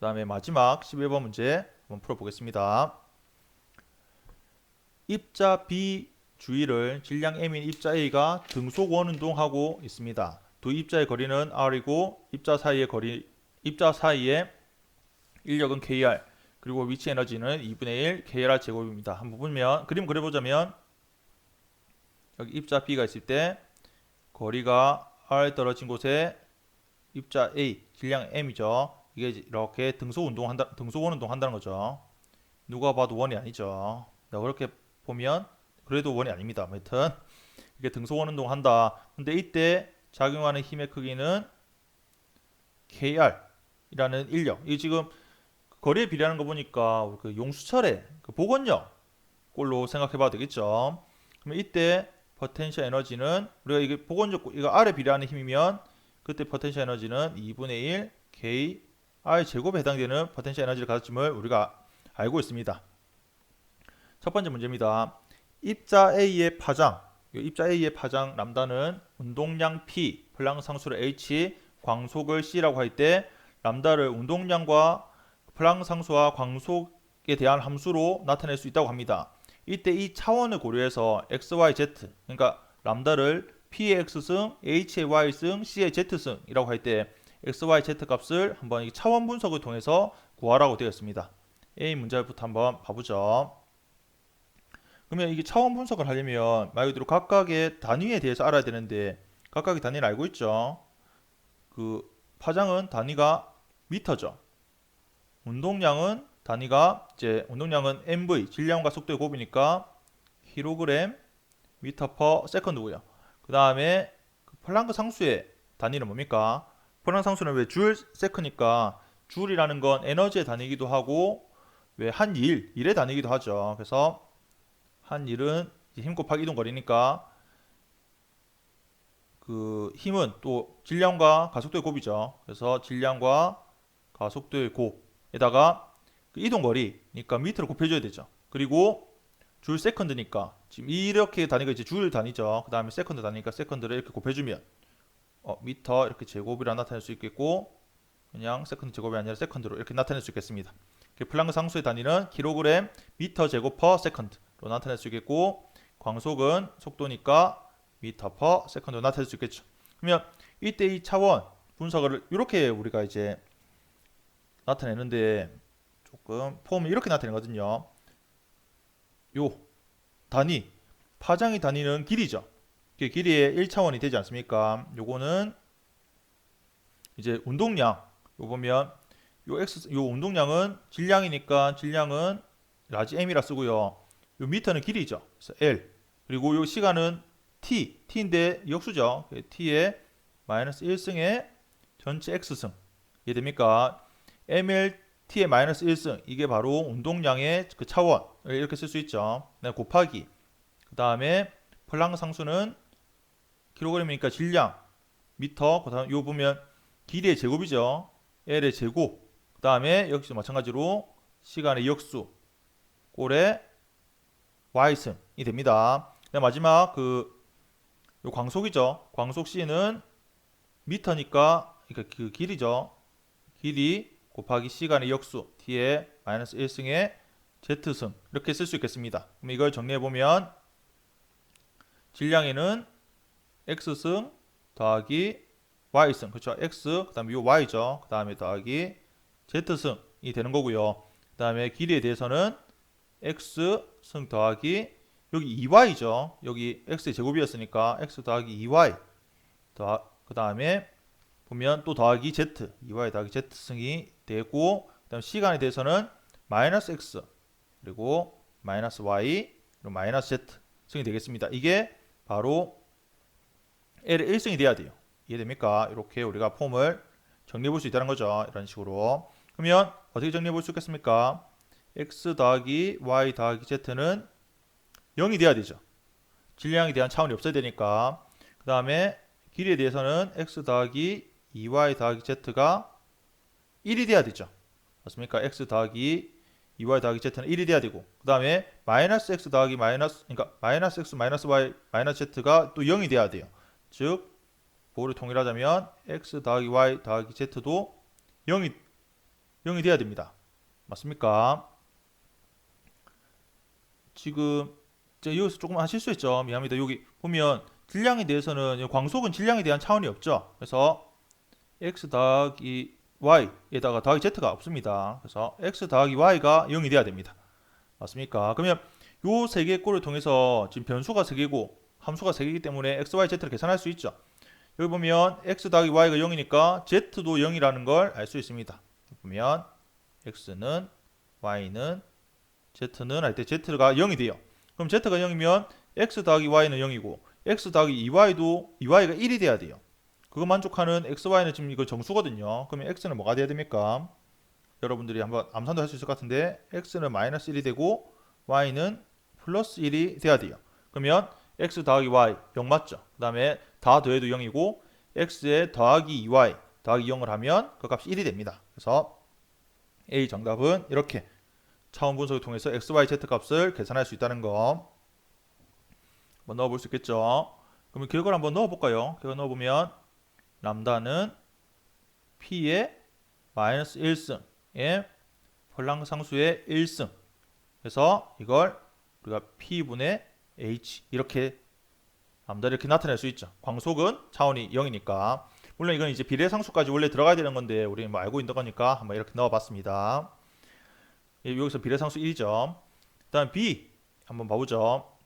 그 다음에 마지막 11번 문제 한번 풀어보겠습니다. 입자 B 주위를 질량 M인 입자 A가 등속 원 운동하고 있습니다. 두 입자의 거리는 R이고 입자 사이의 거리 입자 사이의 인력은 KR 그리고 위치 에너지는 2분의 1 KR 제곱입니다. 한번 보면 그림 그려보자면 여기 입자 B가 있을 때 거리가 R 떨어진 곳에 입자 A 질량 M이죠. 이게 이렇게 등속 운동 한다 등속 원 운동 한다는 거죠. 누가 봐도 원이 아니죠. 자, 그렇게 보면 그래도 원이 아닙니다. 아무튼 이게 등속 원 운동 한다. 근데 이때 작용하는 힘의 크기는 KR이라는 인력. 이 지금 거리에 비례하는 거 보니까 그 용수철의 그 복원력 꼴로 생각해봐도 되겠죠. 그러면 이때 포텐셜 에너지는 우리가 이게 복원력 이거 R에 비례하는 힘이면 그때 포텐셜 에너지는 2분의 1 K R 제곱에 해당되는 포텐셜 에너지를 가졌음을 우리가 알고 있습니다. 첫 번째 문제입니다. 입자 A의 파장, 이 입자 A의 파장 람다는 운동량 P, 플랑크 상수를 H, 광속을 C라고 할 때 람다를 운동량과 플랑크 상수와 광속에 대한 함수로 나타낼 수 있다고 합니다. 이때 이 차원을 고려해서 x, y, z 그러니까 람다를 p의 x승, h의 y승, c의 z승이라고 할 때 x, y, z 값을 한번 이 차원 분석을 통해서 구하라고 되어 있습니다. A 문제부터 한번 봐보죠. 그러면 이게 차원 분석을 하려면 말 그대로 각각의 단위에 대해서 알아야 되는데 각각의 단위를 알고 있죠. 그 파장은 단위가 미터죠. 운동량은 단위가 이제 운동량은 MV 질량과 속도의 곱이니까 킬로그램 미터 퍼 세컨드고요. 그 다음에 그 플랑크 상수의 단위는 뭡니까? 플랑크 상수는 왜 줄 세컨니까 줄이라는 건 에너지의 단위이기도 하고 왜 한 일, 일의 단위이기도 하죠. 그래서 한 일은 힘 곱하기 이동 거리니까 그 힘은 또 질량과 가속도의 곱이죠. 그래서 질량과 가속도의 곱에다가 그 이동 거리니까 미터를 곱해줘야 되죠. 그리고 줄 세컨드니까 지금 이렇게 단위가 이제 줄 단위죠. 그 다음에 세컨드 단위니까 세컨드를 이렇게 곱해주면 어, 미터 이렇게 제곱이라 나타낼 수 있겠고 그냥 세컨드 제곱이 아니라 세컨드로 이렇게 나타낼 수 있겠습니다. 플랑크 상수의 단위는 킬로그램 미터 제곱 퍼 세컨드로 나타낼 수 있겠고 광속은 속도니까 미터 퍼 세컨드로 나타낼 수 있겠죠. 그러면 이때 이 차원 분석을 이렇게 우리가 이제 나타내는데 조금 폼이 이렇게 나타내거든요. 요 단위 파장의 단위는 길이죠. 그 길이의 1차원이 되지 않습니까? 요거는 이제 운동량 요 보면 요 x 요 운동량은 질량이니까 질량은 라지 m이라 쓰고요. 요 미터는 길이죠. 그래서 l 그리고 요 시간은 t t인데 역수죠. t의 마이너스 1승의 전체 x승 이해됩니까? ml t의 마이너스 1승 이게 바로 운동량의 그 차원 이렇게 쓸 수 있죠. 네, 곱하기 그 다음에 플랑크 상수는 킬로그램이니까 질량 미터 그다음 요 보면 길이의 제곱이죠. L의 제곱 그 다음에 역시 마찬가지로 시간의 역수 꼴의 y승이 됩니다. 네, 마지막 그 요 광속이죠. 광속 C는 미터니까 그러니까 그 길이죠. 길이 곱하기 시간의 역수 t의 마이너스 1승의 z승 이렇게 쓸 수 있겠습니다. 그럼 이걸 정리해 보면 질량에는 x승 더하기 y승 그렇죠 x 그다음에 요 y죠. 그다음에 더하기 z승이 되는 거고요. 그다음에 길이에 대해서는 x승 더하기 여기 2y죠. 여기 x의 제곱이었으니까 x 더하기 2y 더 그 다음에 보면 또 더하기 z 2y 더하기 z승이 되고 그 다음 시간에 대해서는 마이너스 x 그리고 마이너스 y 그리고 마이너스 z 승이 되겠습니다. 이게 바로 L의 1승이 돼야 돼요. 이해됩니까? 이렇게 우리가 폼을 정리해 볼 수 있다는 거죠. 이런 식으로. 그러면 어떻게 정리해 볼 수 있겠습니까? x 더하기 y 더하기 z는 0이 돼야 되죠. 질량에 대한 차원이 없어야 되니까. 그 다음에 길이에 대해서는 x 더하기 2y 더하기 z가 1이 돼야 되죠. 맞습니까? x 더하기 2y 더하기 z는 1이 돼야 되고 그 다음에 마이너스 x 더하기 마이너스 그러니까 마이너스 x 마이너스 y 마이너스 z가 또 0이 돼야 돼요. 즉 보를 통일하자면 x 더하기 y 더하기 z도 0이 0이 돼야 됩니다. 맞습니까? 지금 이제 여기서 조금 하실 수 있죠. 미안합니다. 여기 보면 질량에 대해서는 이 광속은 질량에 대한 차원이 없죠. 그래서 x 더하기 y에다가 더하기 z가 없습니다. 그래서 x 더하기 y가 0이 돼야 됩니다. 맞습니까? 그러면 요 세 개의 꼴을 통해서 지금 변수가 세 개고 함수가 세 개이기 때문에 x, y, z를 계산할 수 있죠. 여기 보면 x 더하기 y가 0이니까 z도 0이라는 걸 알 수 있습니다. 보면 x는 y는 z는 할 때 z가 0이 돼요. 그럼 z가 0이면 x 더하기 y는 0이고 x 더하기 2y도 2y가 1이 돼야 돼요. 그거 만족하는 x, y는 지금 이거 정수거든요. 그러면 x는 뭐가 돼야 됩니까? 여러분들이 한번 암산도 할 수 있을 것 같은데 x는 마이너스 1이 되고 y는 플러스 1이 돼야 돼요. 그러면 x 더하기 y 0 맞죠? 그 다음에 다 더해도 0이고 x에 더하기 2y 더하기 0을 하면 그 값이 1이 됩니다. 그래서 A 정답은 이렇게 차원 분석을 통해서 x, y, z 값을 계산할 수 있다는 거 한번 넣어볼 수 있겠죠. 그러면 결과를 한번 넣어볼까요? 결과 넣어보면 람다는 p의 마이너스 1승의 폴랑 상수의 1승 그래서 이걸 우리가 p분의 h 이렇게 람다 이렇게 나타낼 수 있죠. 광속은 차원이 0이니까 물론 이건 이제 비례상수까지 원래 들어가야 되는 건데 우리는 뭐 알고 있는 거니까 한번 이렇게 넣어봤습니다. 예, 여기서 비례상수 1이죠. 다음 b 한번 봐보죠.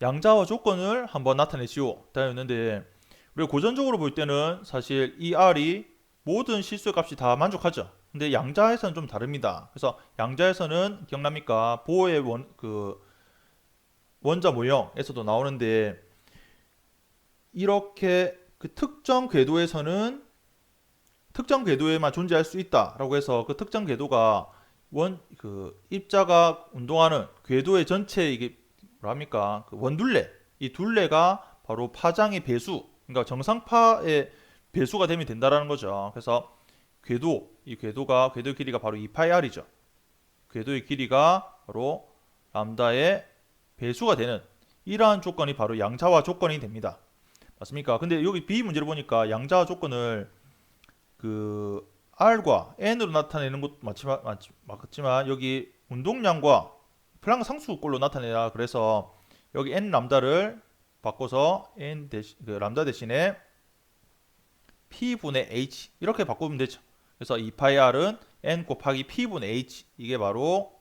양자와 조건을 한번 나타내시오. 다였는데 우리가 고전적으로 볼 때는 사실 이 r이 모든 실수의 값이 다 만족하죠. 근데 양자에서는 좀 다릅니다. 그래서 양자에서는 기억납니까? 보호의 원 그 원자 모형에서도 나오는데 이렇게 그 특정 궤도에서는 특정 궤도에만 존재할 수 있다라고 해서 그 특정 궤도가 원 그 입자가 운동하는 궤도의 전체 이게 뭐랍니까 그 원둘레 이 둘레가 바로 파장의 배수 그러니까 정상파의 배수가 되면 된다라는 거죠. 그래서 궤도 이 궤도가 궤도 길이가 바로 2파이r이죠. 궤도의 길이가 바로 람다의 배수가 되는 이러한 조건이 바로 양자화 조건이 됩니다. 맞습니까? 근데 여기 B 문제를 보니까 양자화 조건을 그 R과 N으로 나타내는 것도 맞지만, 맞지만 여기 운동량과 플랑크 상수꼴로 나타내라 그래서 여기 N 람다를 바꿔서 N 대신 그 람다 대신에 P분의 H 이렇게 바꾸면 되죠. 그래서 2파이 R은 N 곱하기 P분의 H 이게 바로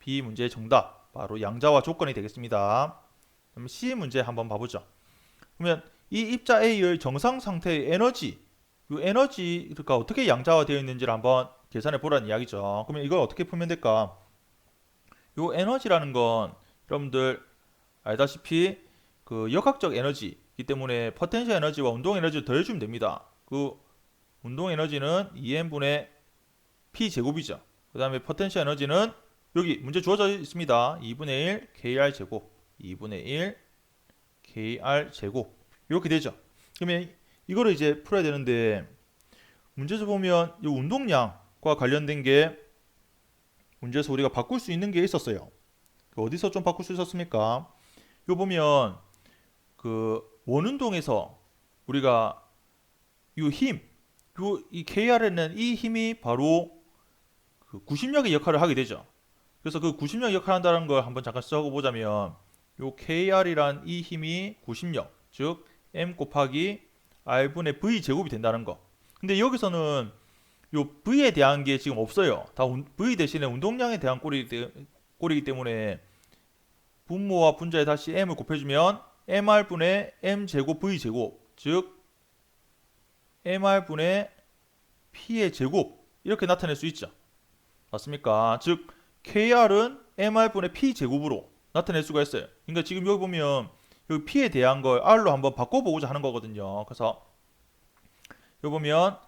B 문제의 정답 바로 양자화 조건이 되겠습니다. 그럼 C 문제 한번 봐보죠. 그러면 이 입자 A의 정상 상태의 에너지, 이 에너지가 어떻게 양자화 되어 있는지를 한번 계산해 보라는 이야기죠. 그러면 이걸 어떻게 풀면 될까? 이 에너지라는 건 여러분들 알다시피 그 역학적 에너지이기 때문에 포텐셜 에너지와 운동 에너지를 더해주면 됩니다. 그 운동 에너지는 2n분의 p 제곱이죠. 그 다음에 포텐셜 에너지는 여기 문제 주어져 있습니다. 2분의 1 kr 제곱, 2분의 1 kr 제곱 이렇게 되죠. 그러면 이거를 이제 풀어야 되는데 문제에서 보면 이 운동량과 관련된 게 문제에서 우리가 바꿀 수 있는 게 있었어요. 그 어디서 좀 바꿀 수 있었습니까? 이거 보면 그 원운동에서 우리가 이 힘, 이 KR에는 이 힘이 바로 그 구심력의 역할을 하게 되죠. 그래서 그 구심력 역할을 한다는 걸 한번 잠깐 써보자면 요 KR이란 이 힘이 구심력, 즉 M 곱하기 R분의 V 제곱이 된다는 거. 근데 여기서는 요 V에 대한 게 지금 없어요. 다 V 대신에 운동량에 대한 꼴이기, 꼴이기 때문에 분모와 분자에 다시 M을 곱해주면 MR분의 M 제곱 V 제곱 즉 MR분의 P의 제곱 이렇게 나타낼 수 있죠. 맞습니까? 즉 KR은 MR분의 P 제곱으로 나타낼 수가 있어요. 그러니까 지금 여기 보면 여기 P에 대한 걸 R로 한번 바꿔보고자 하는 거거든요. 그래서 여기 보면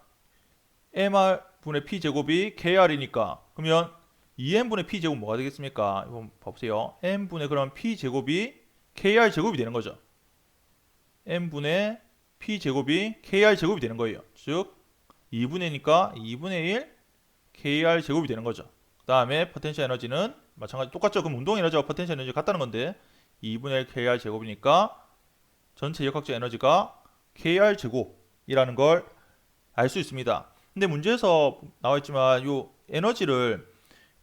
MR분의 P 제곱이 KR이니까 그러면 2n분의 P 제곱 뭐가 되겠습니까? 이거 봐보세요. n분의 그럼 P 제곱이 KR 제곱이 되는 거죠. n분의 P 제곱이 KR 제곱이 되는 거예요. 즉 2분의니까 2분의 1 KR 제곱이 되는 거죠. 그 다음에 포텐셜 에너지는 마찬가지 똑같죠. 그럼 운동 에너지와 포텐셜 에너지가 같다는 건데 2분의 1 KR 제곱이니까 전체 역학적 에너지가 KR 제곱이라는 걸 알 수 있습니다. 근데 문제에서 나와 있지만 요 에너지를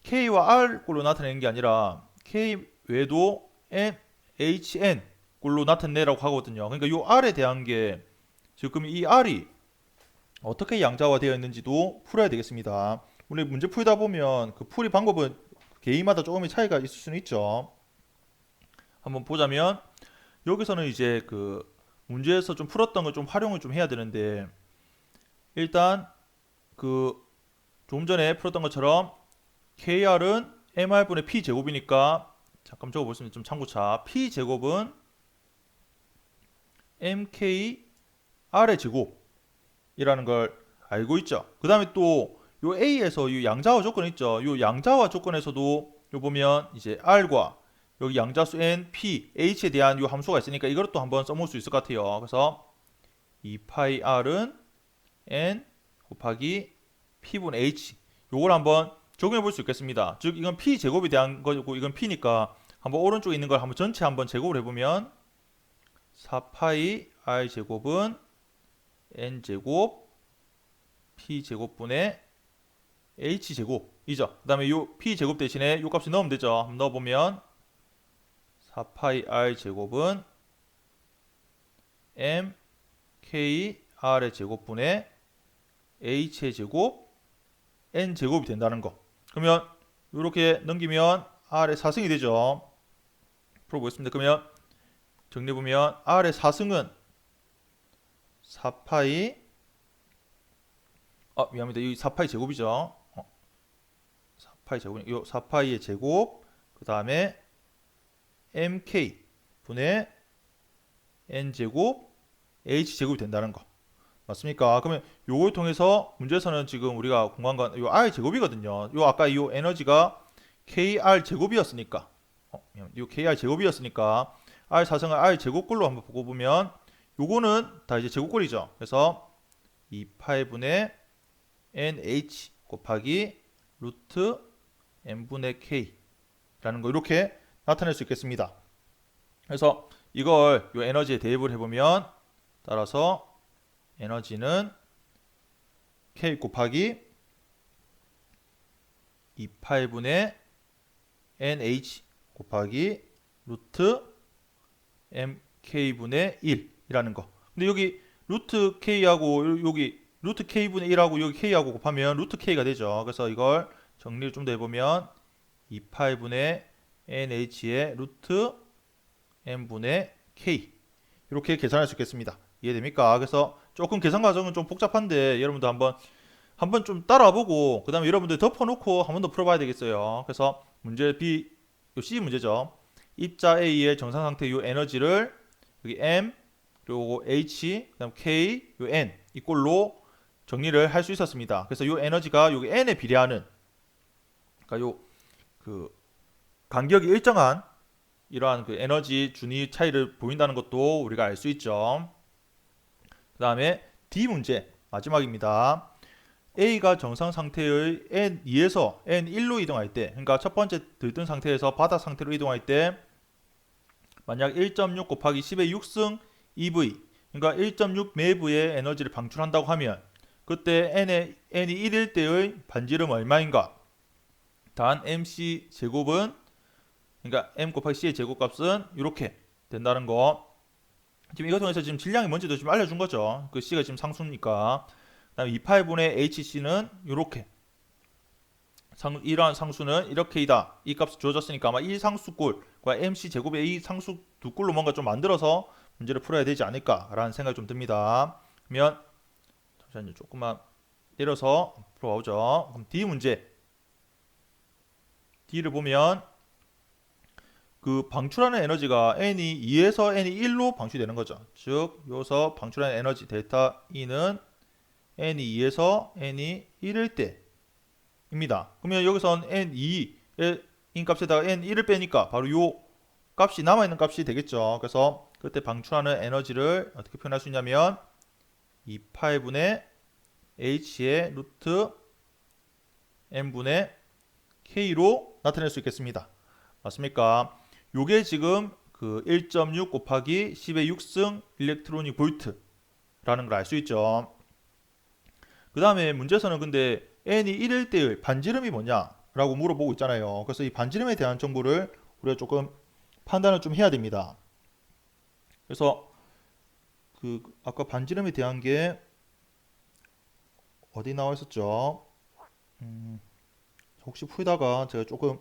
K와 R 꼴로 나타내는 게 아니라 K 외에도 N, HN 꼴로 나타내라고 하거든요. 그러니까 요 R에 대한 게 지금 이 R이 어떻게 양자화 되어 있는지도 풀어야 되겠습니다. 우리 문제 풀다 보면 그 풀이 방법은 개인마다 조금의 차이가 있을 수는 있죠. 한번 보자면 여기서는 이제 그 문제에서 좀 풀었던 걸 좀 활용을 좀 해야 되는데 일단 그 조금 전에 풀었던 것처럼 KR은 MR분의 P 제곱이니까 잠깐 적어보시면 좀 참고차 P 제곱은 MK R의 제곱이라는 걸 알고 있죠. 그 다음에 또 요 A에서 요 양자화 조건 있죠. 요 양자화 조건에서도 요 보면 이제 R과 여기 양자수 n, p, h에 대한 요 함수가 있으니까 또 한번 써볼 수 있을 것 같아요. 그래서 2파이 r은 n 곱하기 p분의 h 요걸 한번 적용해 볼 수 있겠습니다. 즉 이건 p 제곱에 대한 거고 이건 p니까 한번 오른쪽에 있는 걸 한번 전체 한번 제곱을 해보면 4파이 r 제곱은 n 제곱 p 제곱분의 h 제곱이죠. 그다음에 요 p 제곱 대신에 요 값을 넣으면 되죠. 한번 넣어 보면 4파이 r 제곱은 m k r의 제곱분의 h의 제곱 n 제곱이 된다는 거. 그러면 이렇게 넘기면 r의 4승이 되죠. 풀어보겠습니다. 그러면 정리해 보면 r의 4승은 4파이 아 미안합니다. 이 4파이 제곱이죠. 어. 4파이 제곱. 이 4파이의 제곱 그 다음에 mk 분의 n 제곱 h 제곱이 된다는 거 맞습니까? 그러면 요걸 통해서 문제에서는 지금 우리가 공간관 요 r 제곱이거든요. 요 아까 요 에너지가 kr 제곱이었으니까 어, 요 kr 제곱이었으니까 r 사성을 r 제곱꼴로 한번 보고 보면 요거는 다 이제 제곱꼴이죠. 그래서 2파이분의 nh 곱하기 루트 n분의 k라는 거 이렇게 나타낼 수 있겠습니다. 그래서 이걸 요 에너지에 대입을 해보면 따라서 에너지는 K 곱하기 2파이분의 NH 곱하기 루트 MK분의 1이라는 거. 근데 여기 루트 K하고 여기 루트 K분의 1하고 여기 K하고 곱하면 루트 K가 되죠. 그래서 이걸 정리를 좀 더 해보면 2파이분의 NH의 루트 M분의 K 이렇게 계산할 수 있겠습니다. 이해됩니까? 그래서 조금 계산 과정은 좀 복잡한데 여러분도 한번 한번 좀 따라보고 그 다음에 여러분들 덮어놓고 한 번 더 풀어봐야 되겠어요. 그래서 문제 B, 요 C 문제죠. 입자 A의 정상 상태 요 에너지를 여기 M 그리고 H 그다음 K 요 N 이꼴로 정리를 할 수 있었습니다. 그래서 요 에너지가 여기 N에 비례하는 그러니까 요 그 간격이 일정한 이러한 그 에너지 준위 차이를 보인다는 것도 우리가 알 수 있죠. 그 다음에 D 문제 마지막입니다. A가 정상 상태의 N2에서 N1로 이동할 때, 그러니까 첫 번째 들뜬 상태에서 바닥 상태로 이동할 때, 만약 1.6 곱하기 10의 6승 EV, 그러니까 1.6 매부의 에너지를 방출한다고 하면, 그때 N의, N이 1일 때의 반지름 얼마인가? 단 MC 제곱은 그러니까 m 곱하기 c의 제곱값은 이렇게 된다는 거. 지금 이거 통해서 지금 질량이 뭔지도 좀 알려준 거죠. 그 c가 지금 상수니까. 그다음에 2파이분의 hc는 이렇게. 상, 이러한 상수는 이렇게이다. 이 값이 주어졌으니까 아마 이 상수꼴과 mc 제곱의 이 상수 두 꼴로 뭔가 좀 만들어서 문제를 풀어야 되지 않을까라는 생각이 좀 듭니다. 그러면 잠시만요. 조금만 내려서 풀어보죠. 그럼 D 문제. D를 보면 그 방출하는 에너지가 n이 2에서 n이 1로 방출되는 거죠. 즉 여기서 방출하는 에너지 델타 E는 n이 2에서 n이 1일 때입니다. 그러면 여기선 n2의 인값에다가 n1을 빼니까 바로 요 값이 남아있는 값이 되겠죠. 그래서 그때 방출하는 에너지를 어떻게 표현할 수 있냐면 2파이분의 h의 루트 n분의 k로 나타낼 수 있겠습니다. 맞습니까? 요게 지금 그 1.6 곱하기 10의 6승 일렉트로닉 볼트라는 걸 알 수 있죠. 그 다음에 문제에서는 근데 n이 1일 때의 반지름이 뭐냐라고 물어보고 있잖아요. 그래서 이 반지름에 대한 정보를 우리가 조금 판단을 좀 해야 됩니다. 그래서 그 아까 반지름에 대한 게 어디 나와 있었죠? 음, 혹시 풀다가 제가 조금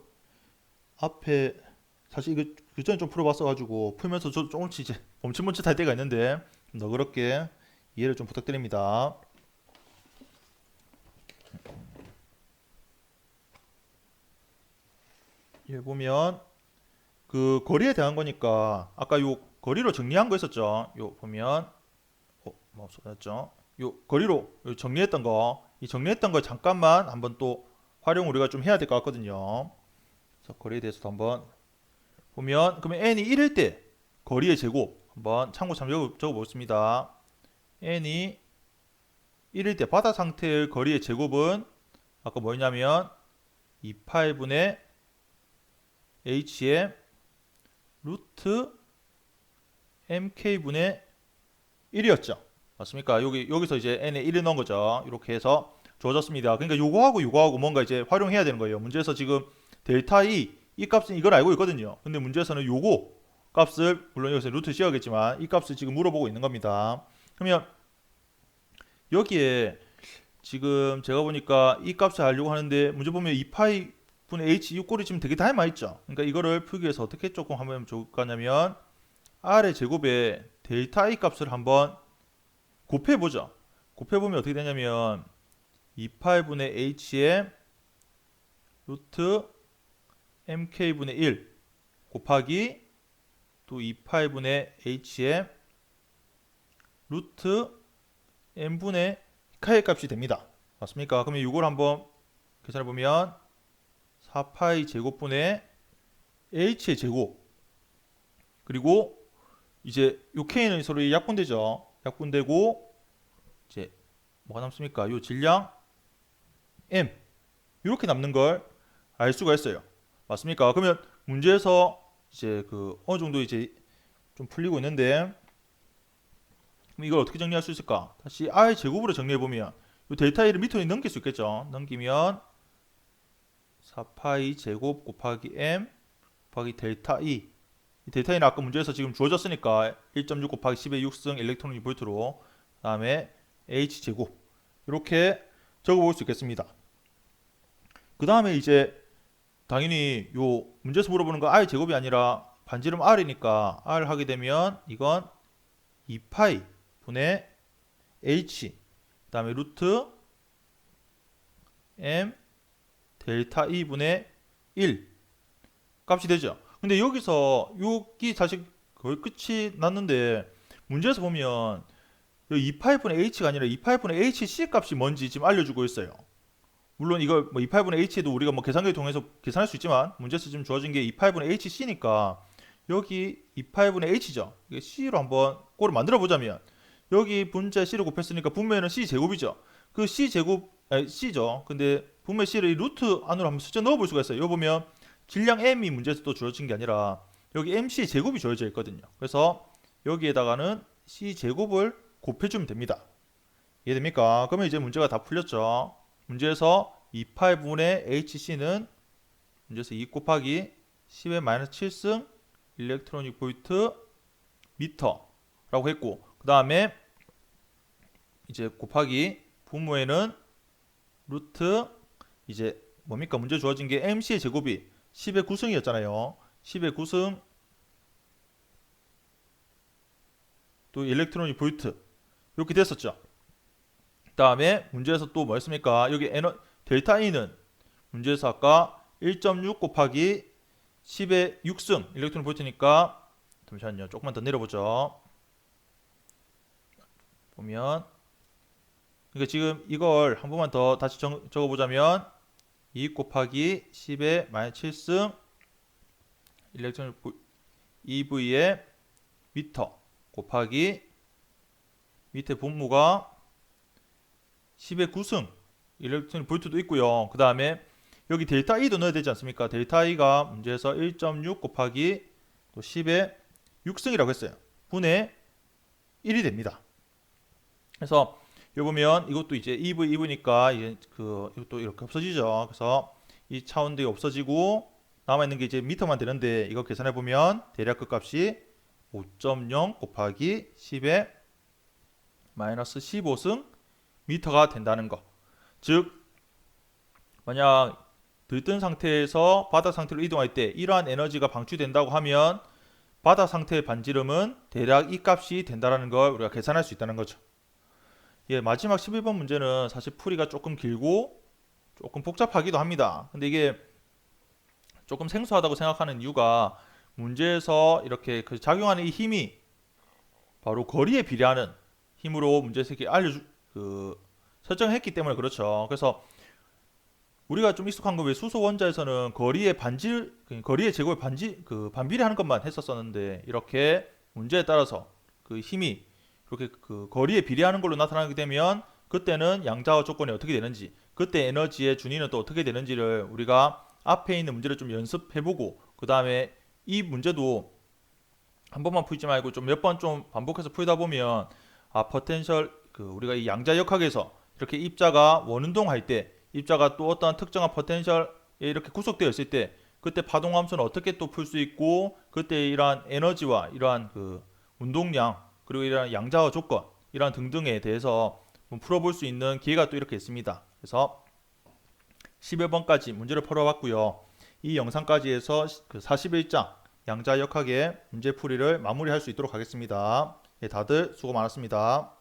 앞에 사실 이거 그 전에 좀 풀어봤어가지고 풀면서 저 조금씩 이제 멈칫멈칫 할 때가 있는데 좀 너그럽게 이해를 좀 부탁드립니다. 여기 보면 그 거리에 대한 거니까 아까 요 거리로 정리한 거 있었죠. 요 보면 어, 뭐 없어졌죠. 요 거리로 요 정리했던 거, 이 정리했던 걸 잠깐만 한번 또 활용 우리가 좀 해야 될 것 같거든요. 그래서 거리에 대해서도 한번 보면 그러면 n이 1일 때 거리의 제곱 한번 참고 참 적어, 적어 보겠습니다. n이 1일 때 바다 상태의 거리의 제곱은 아까 뭐였냐면 28분의 h의 루트 mk분의 1이었죠. 맞습니까? 여기 여기서 이제 n에 1을 넣은 거죠. 이렇게 해서 주어졌습니다. 그러니까 요거하고 요거하고 뭔가 이제 활용해야 되는 거예요. 문제에서 지금 델타 E 이 값은 이걸 알고 있거든요. 근데 문제에서는 요거 값을 물론 여기서 루트 씌워야겠지만 이 값을 지금 물어보고 있는 겁니다. 그러면 여기에 지금 제가 보니까 이 값을 알려고 하는데 문제 보면 2파이 분의 h 6골이 지금 되게 닮아 있죠. 그러니까 이거를 풀기 위해서 어떻게 조금 하면 좋을까냐면 r의 제곱에 델타 e 값을 한번 곱해 보죠. 곱해 보면 어떻게 되냐면 28분의 h의 루트 mk분의 1 곱하기 또 28분의 h의 루트 n분의 k의 값이 됩니다. 맞습니까? 그러면 이걸 한번 계산해 보면 4파이 제곱분의 h의 제곱 그리고 이제 요 k는 서로 약분되죠. 약분되고 이제 뭐가 남습니까? 요 질량 m 이렇게 남는 걸 알 수가 있어요. 맞습니까? 그러면 문제에서 이제 그 어느 정도 이제 좀 풀리고 있는데 그럼 이걸 어떻게 정리할 수 있을까? 다시 r 제곱으로 정리해 보면 요 델타 1을 밑으로 넘길 수 있겠죠. 넘기면 4파이 제곱 곱하기 m 곱하기 델타 2. 이 델타 2는 아까 문제에서 지금 주어졌으니까 1.6 곱하기 10의 6승 일렉트론 볼트로 그다음에 h 제곱 이렇게 적어볼 수 있겠습니다. 그 다음에 이제 당연히 요 문제에서 물어보는 거 r 제곱이 아니라 반지름 r이니까 r 하게 되면 이건 2파이 분의 h 그 다음에 루트 m 델타 2분의 1 값이 되죠. 근데 여기서 여기 사실 거의 끝이 났는데 문제에서 보면 2파이분의 h가 아니라 2파이분의 hc 값이 뭔지 지금 알려주고 있어요. 물론 이걸 뭐 2파이분의 h도 우리가 뭐 계산기 통해서 계산할 수 있지만 문제에서 주어진 게 2파이분의 hc니까 여기 2파이분의 h죠. 이게 c로 한번 꼴을 만들어 보자면 여기 분자 c를 곱했으니까 분모에는 c 제곱이죠. 그 c 제곱 아니 c죠. 근데 분모 c를 이 루트 안으로 한번 숫자 넣어 볼 수가 있어요. 여기 보면 질량 m이 문제에서 또 주어진 게 아니라 여기 mc 제곱이 주어져 있거든요. 그래서 여기에다가는 c 제곱을 곱해주면 됩니다. 이해됩니까? 그러면 이제 문제가 다 풀렸죠. 문제에서 28분의 HC는 문제에서 2 곱하기 10의 마이너스 7승 일렉트로닉 볼트 미터라고 했고 그 다음에 이제 곱하기 분모에는 루트 이제 뭡니까? 문제 주어진 게 MC의 제곱이 10의 9승이었잖아요. 10의 9승 또 일렉트로닉 볼트. 이렇게 됐었죠. 그 다음에 문제에서 또 뭐였습니까? 여기 에너, 델타 E는 문제에서 아까 1.6 곱하기 10의 6승 일렉트론 볼트니까 잠시만요. 조금만 더 내려보죠. 보면 그러니까 지금 이걸 한 번만 더 다시 정, 적어보자면 2 곱하기 10의 마이너스 7승 일렉트론 EV의 미터 곱하기 밑에 분모가 10의 9승 일렉트론 볼트도 있고요. 그 다음에 여기 델타 E도 넣어야 되지 않습니까? 델타 E가 문제에서 1.6 곱하기 또 10의 6승이라고 했어요. 분의 1이 됩니다. 그래서 여기 보면 이것도 이제 EV EV니까 이제 그 이것도 이렇게 없어지죠. 그래서 이 차원들이 없어지고 남아 있는 게 이제 미터만 되는데 이거 계산해 보면 대략 그 값이 5.0 곱하기 10의 마이너스 15승 미터가 된다는 거. 즉 만약 들뜬 상태에서 바닥 상태로 이동할 때 이러한 에너지가 방출된다고 하면 바닥 상태의 반지름은 대략 이 값이 된다는 걸 우리가 계산할 수 있다는 거죠. 예, 마지막 11번 문제는 사실 풀이가 조금 길고 조금 복잡하기도 합니다. 근데 이게 조금 생소하다고 생각하는 이유가 문제에서 이렇게 그 작용하는 이 힘이 바로 거리에 비례하는 힘으로 문제에서 이렇게 알려주 그 설정했기 때문에 그렇죠. 그래서 우리가 좀 익숙한 거왜 수소 원자에서는 거리의 반질 그 거리의 제곱의 반지 그 반비례하는 것만 했었었는데 이렇게 문제에 따라서 그 힘이 그렇게 그 거리에 비례하는 걸로 나타나게 되면 그때는 양자와 조건이 어떻게 되는지 그때 에너지의 준위는 또 어떻게 되는지를 우리가 앞에 있는 문제를 좀 연습해보고 그 다음에 이 문제도 한 번만 풀지 말고 좀 몇 번 좀 반복해서 풀다 보면 아 포텐셜 그 우리가 이 양자역학에서 이렇게 입자가 원운동 할 때 입자가 또 어떤 특정한 포텐셜에 이렇게 구속되어 있을 때 그때 파동 함수는 어떻게 또 풀 수 있고 그때 이러한 에너지와 이러한 그 운동량 그리고 이러한 양자와 조건 이러한 등등에 대해서 좀 풀어볼 수 있는 기회가 또 이렇게 있습니다. 그래서 11번까지 문제를 풀어봤고요. 이 영상까지 해서 그 41장 양자역학의 문제 풀이를 마무리할 수 있도록 하겠습니다. 예, 다들 수고 많았습니다.